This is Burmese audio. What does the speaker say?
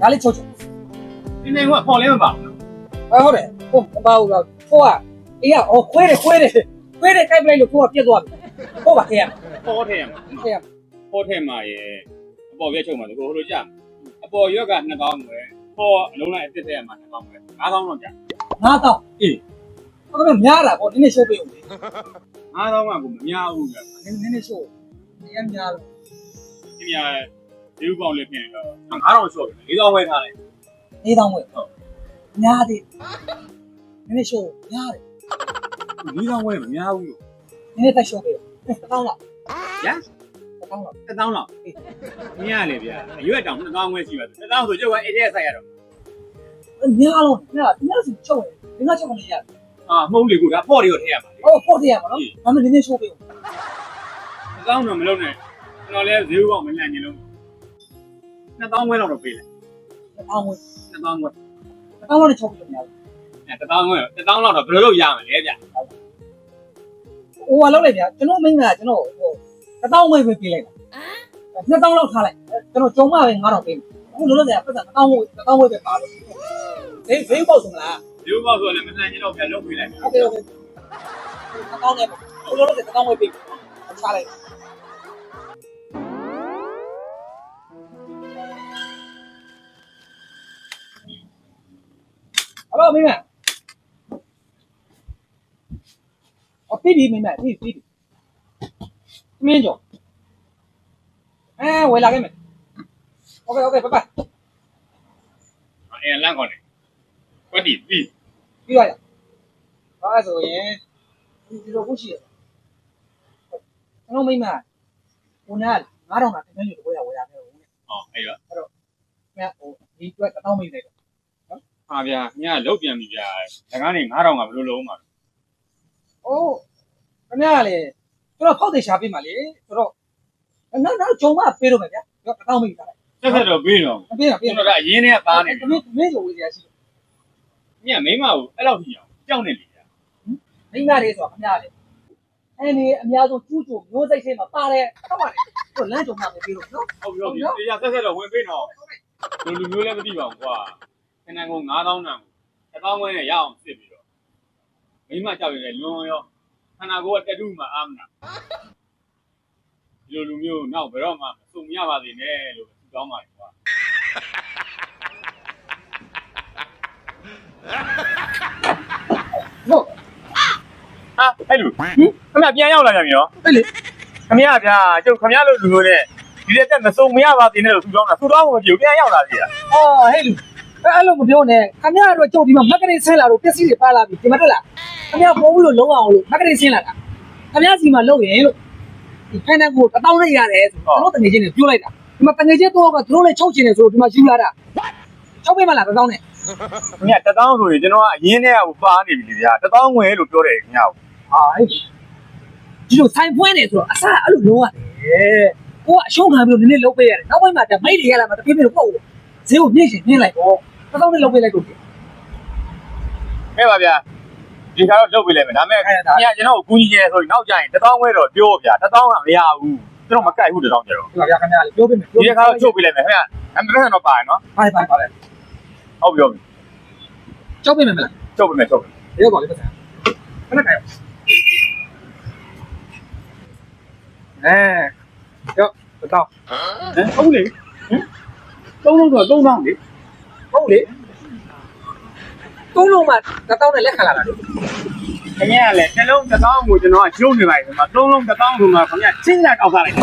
ဒါလေးချုပ်ချုပ်ဒီနေကပေါ်လဲမပါဘူးဟဲ့ဟုတ်တယ်ဟုတ်မပါဘူးတော့ကိုကအေးကအော်ခွဲတယ်ခွဲတယ်ခွဲတယ်ကြိုက်ပလိုက်လို့ကိုကပြက်သွားပြီဟုတ်ပါခေရပေါ်ထဲမှာခေရပေါ်ထဲမှာရေအပေါ်ပြည့်ချုပ်မှာကိုဟိုလိုကြအပေါ်ရွက်က2000ပဲပေါ်အလုံးလိုက်အစ်စ်ထဲမှာ2000ပဲ9000တော့ကြာငါတော့အေးဟုတ်ကဲ့များတာပေါ့နည်းနည်းရှိုးပေးဦးလေ9000ကကိုမများဘူးကနည်းနည်းနည်းရှိုးနည်းများလို့ဒီမြာ ဒီဥပေါင်းလေးပြင်တော့9000ရှော့ပြီ4000ဝယ်ထားလိုက်နေတောင်းဝယ်ဟုတ်များသေးနည်းနည်းရှိုးများတယ်4000ဝယ်မများဘူးလို့နည်းနည်းတက်ရှိုးပေးတစ်တောင်းလောက်ရတစ်တောင်းလောက်1000လောက်မရလေဗျာအရွက်တောင်1000ဝယ်ရှိပါ1000ဆိုကျုပ်ကအေးတဲ့ဆိုင်ရတော့များလို့များများစီချုပ်တယ်ငါချုပ်နေရတယ်အာမှုန့်လေကိုဒါပေါ်တွေကိုထည့်ရမှာလေဟုတ်ဖို့တရမှာနော်ဒါမှနည်းနည်းရှိုးပေးဦး1000တော့မလုံးနဲ့ကျွန်တော်လည်းဈေးဥပေါင်းမလန့်နေလို့ နှစ်တောင်းဝဲလောက်တော့ပေးလိုက်တောင်းဝဲနှစ်တောင်းဝဲတောင်းဝဲတော့ချုပ်လို့မရဘူးအဲတစ်တောင်းဝဲတစ်တောင်းလောက်တော့ဘယ်လိုလုပ်ရမလဲဗျဟိုကလောက်လိုက်ဗျကျွန်တော်မိန်းကကျွန်တော်ဟိုတစ်တောင်းဝဲပဲပေးလိုက်တာနှစ်တောင်းလောက်ထားလိုက်ကျွန်တော်ကြုံမပဲငါတော့ပေးမယ်အခုလုံးလုံးကပတ်စံတစ်တောင်းဝဲတစ်တောင်းဝဲပဲပါလို့ဘေးဘေးပေါ့ဆိုမလားဒီဘောက်ဆိုလည်းမနှံ့ကျင်တော့ပြန်လုပ်ပေးလိုက်ဟုတ်ကဲ့ဟုတ်ကဲ့တစ်တောင်းနဲ့ဟိုလုံးလုံးကတစ်တောင်းဝဲပေးချလိုက် ဟယ်လိုမိမအပြည့်ပြီမိမပြည့်ပြီမင်းကြောအဲဝယ်လာခဲ့မယ်โอเคโอเคဘိုင်ဘိုင် အဲလန့်ကောင်းတယ်ကွက်တီပြီး ပြီးသွားရအဲ့ဆိုရင်ဒီလိုခုရှိရကျွန်တော်မိမဟိုနား9000တာတင်နေလို့ဝယ်ရဝယ်ရခဲ့ဦးနဲ့ ဟောအဲ့တော့ မြတ်ဟိုဒီအတွက်တစ်တောင်းမိနေတယ် ဟာဗျာညလုတ်ပြန်ပြီဗျာငကားနေ9000ကဘယ်လိုလုံးမှာ။အိုးခင်ဗျားလေကျွန်တော်ဖောက်သေးရှာပေးပါလေဆိုတော့နောက်နောက်ဂျုံမပေးတော့မယ်ဗျာ။တော့တစ်တောင်းမိတာလေဆက်ဆက်တော့ပြီးတော့။အပေးတာပေးကျွန်တော်ကအရင်တည်းကသားနေတမင်းတမင်းကိုဝေးရရှိတယ်ညမိမကိုအဲ့လောက်ကြီးအောင်ကြောက်နေလေဗျာ။မိမလေးဆိုတော့ခင်ဗျားလေအဲ့ဒီအများဆုံးကျူးကျူမျိုးစိတ်ထဲမှာပါတယ်ဟုတ်ပါလေ။တို့လမ်းဂျုံမပဲပေးလို့နော်ဟုတ်ပြီဟုတ်ပြီတရားဆက်ဆက်တော့ဝင်ပေးတော့လူလူမျိုးလည်းမသိပါဘူးကွာ ခဏကုန်9000တန်ကို1000ဝန်းနဲ့ရအောင်စစ်ပြီးတော့မိမကြောက်ရတယ်လွန်ရောခန္ဓာကိုယ်ကတက်တူးမှအာမနာဒီလိုလူမျိုးနောက်ဘယ်တော့မှမစုံမရပါသေးနဲ့လို့သူတောင်းပါတယ်ကွာ။ဟုတ်ဟာအဲ့လိုဟင်ခမပြန်ရောက်လာပြန်ပြီနော်အဲ့လေခမရဗျာကျုပ်ခမရလို့လူမျိုးနဲ့ဒီလက်တက်မစုံမရပါသေးနဲ့လို့သူတောင်းတာသူတောင်းမှမပြောပြန်ရောက်လာသေးတာ။အော်ဟဲ့လူ အဲ့လိုမပြောနဲ့ခင်ဗျားတို့ကြုတ်ဒီမှာမက်ကလေးဆင်းလာတော့ပစ္စည်းတွေပါလာပြီဒီမှာတွေ့လား။ခင်ဗျားပိုးဘူးလို့လုံးအောင်လို့မက်ကလေးဆင်းလာတာ။ခင်ဗျားစီမှာလုံရင်လို့ဒီဖန်တဲ့ကိုတစ်တောင်းလိုက်ရတယ်ဆိုတော့တငယ်ချင်းတွေပြောလိုက်တာဒီမှာတငယ်ချင်းတော့ကသူတို့လည်းချုပ်ချင်တယ်ဆိုတော့ဒီမှာယူလာတာချုပ်ပေးမလားတစ်တောင်းနဲ့ခင်ဗျတတောင်းဆိုရင်ကျွန်တော်ကအရင်တည်းကပါနေပြီလေဗျာတတောင်းငွေလို့ပြောတယ်ခင်ဗျာဟာဟဲ့ဒီလိုဆိုင်ဖွင့်နေဆိုတော့အစားအဲ့လိုလုံးရတယ်ကိုကအရှုံးခံပြီးတော့နည်းနည်းလုံးပေးရတယ်နောက်ပိုင်းမှာတမိတ်တွေရလာမှာတပြေးပြေးပေါ့ဈေးကိုမြင့်ရှင်မြင့်လိုက်ပေါ့ တစ်တောင်းနဲ့လုံးပေးလိုက်လို့ခဲ့ပါဗျာဒီခါတော့လုပ်ပေးလိုက်မယ်ဒါပေမဲ့ခင်ဗျကျွန်တော်ကိုကူညီချင်ဆိုရင်နောက်ကျရင်တတောင်းငွေတော့ပြောဗျာတတောင်းကမရဘူးကျွန်တော်မကြိုက်ဘူးတတောင်းကြတော့ဒီမှာဗျာခင်ဗျာလေပြောပေးမယ်ဒီခါတော့ချုပ်ပေးလိုက်မယ်ခင်ဗျအမပြန်တော့ပါရနော်ပါပါပါပဲဟုတ်ပြောပြီချုပ်ပေးမယ်မလားချုပ်ပေးမယ်ချုပ်ပေးရေပေါ်လေးပတ်စံခဏခါရအဲရောတော့ဟမ်ဟုတ်လေဟမ်သုံးလုံးဆိုတော့3000လေ ဟုတ်လေသုံးလုံးမှတစ်တောင်းနဲ့လက်ခံလာတာလေခင်ဗျာလည်းနှလုံးတတောင်းကိုကျွန်တော်ကကျုံနေပါပြီမှာသုံးလုံးတတောင်းဆိုမှခင်ဗျချင်းလာကောက်စားလိုက်